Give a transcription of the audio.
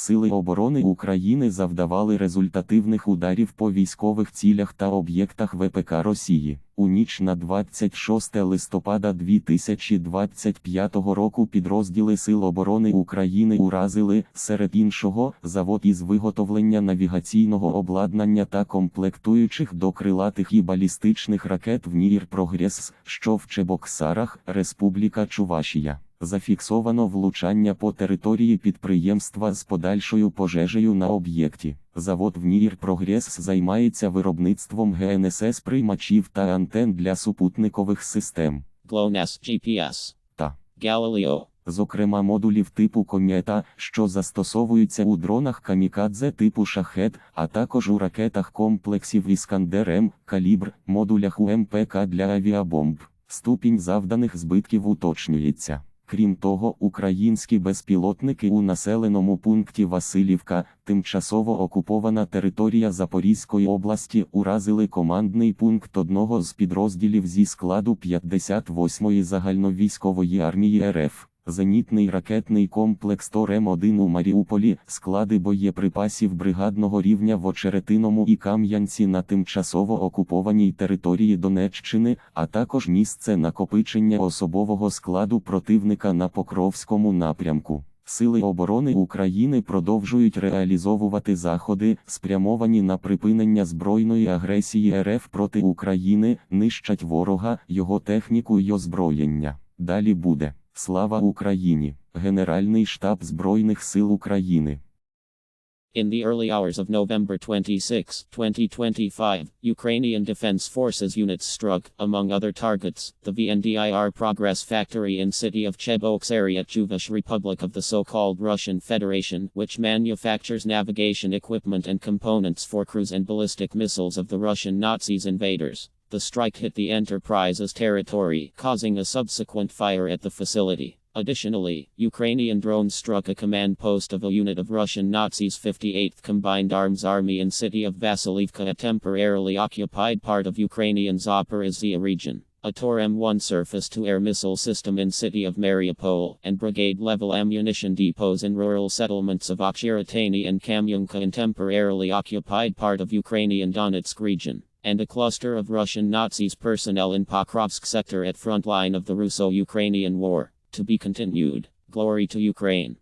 Сили оборони України завдавали результативних ударів по військових цілях та об'єктах ВПК Росії. У ніч на 26 листопада 2025 року підрозділи Сил оборони України уразили, серед іншого, завод із виготовлення навігаційного обладнання та комплектуючих до крилатих і балістичних ракет в Нір Прогрес, що в Чебоксарах, Республіка Чувашія. Зафіксовано влучання по території підприємства з подальшою пожежею на об'єкті. Завод в Нір Прогрес займається виробництвом ГНСС приймачів та антен для супутникових систем, GLONASS GPS. Та. Galileo. зокрема модулів типу комета, що застосовуються у дронах камікадзе типу шахет, а також у ракетах комплексів Іскандер М, Калібр, модулях УМПК для авіабомб. Ступінь завданих збитків уточнюється. Крім того, українські безпілотники у населеному пункті Василівка, тимчасово окупована територія Запорізької області, уразили командний пункт одного з підрозділів зі складу 58-ї загальновійськової армії РФ. Зенітний ракетний комплекс ТОР-М1 у Маріуполі, склади боєприпасів бригадного рівня в Очеретиному і Кам'янці на тимчасово окупованій території Донеччини, а також місце накопичення особового складу противника на Покровському напрямку. Сили оборони України продовжують реалізовувати заходи, спрямовані на припинення збройної агресії РФ проти України, нищать ворога, його техніку й озброєння. Далі буде. Слава Україні! Генеральний штаб Збройних сил України. In the early hours of November 26, 2025, Ukrainian Defense Forces units struck, among other targets, the VNDIR Progress Factory in city of Cheboksary at Chuvash Republic of the so-called Russian Federation, which manufactures navigation equipment and components for cruise and ballistic missiles of the Russian Nazis invaders. The strike hit the enterprise's territory, causing a subsequent fire at the facility. Additionally, Ukrainian drones struck a command post of a unit of Russian Nazis' 58th Combined Arms Army in city of Vasilivka, a temporarily occupied part of Ukrainian Zaporizhia region. A Tor M1 surface-to-air missile system in city of Mariupol, and brigade-level ammunition depots in rural settlements of Okshiratany and Kamyunka in temporarily occupied part of Ukrainian Donetsk region and a cluster of Russian Nazis personnel in Pokrovsk sector at front line of the Russo-Ukrainian War. To be continued. Glory to Ukraine.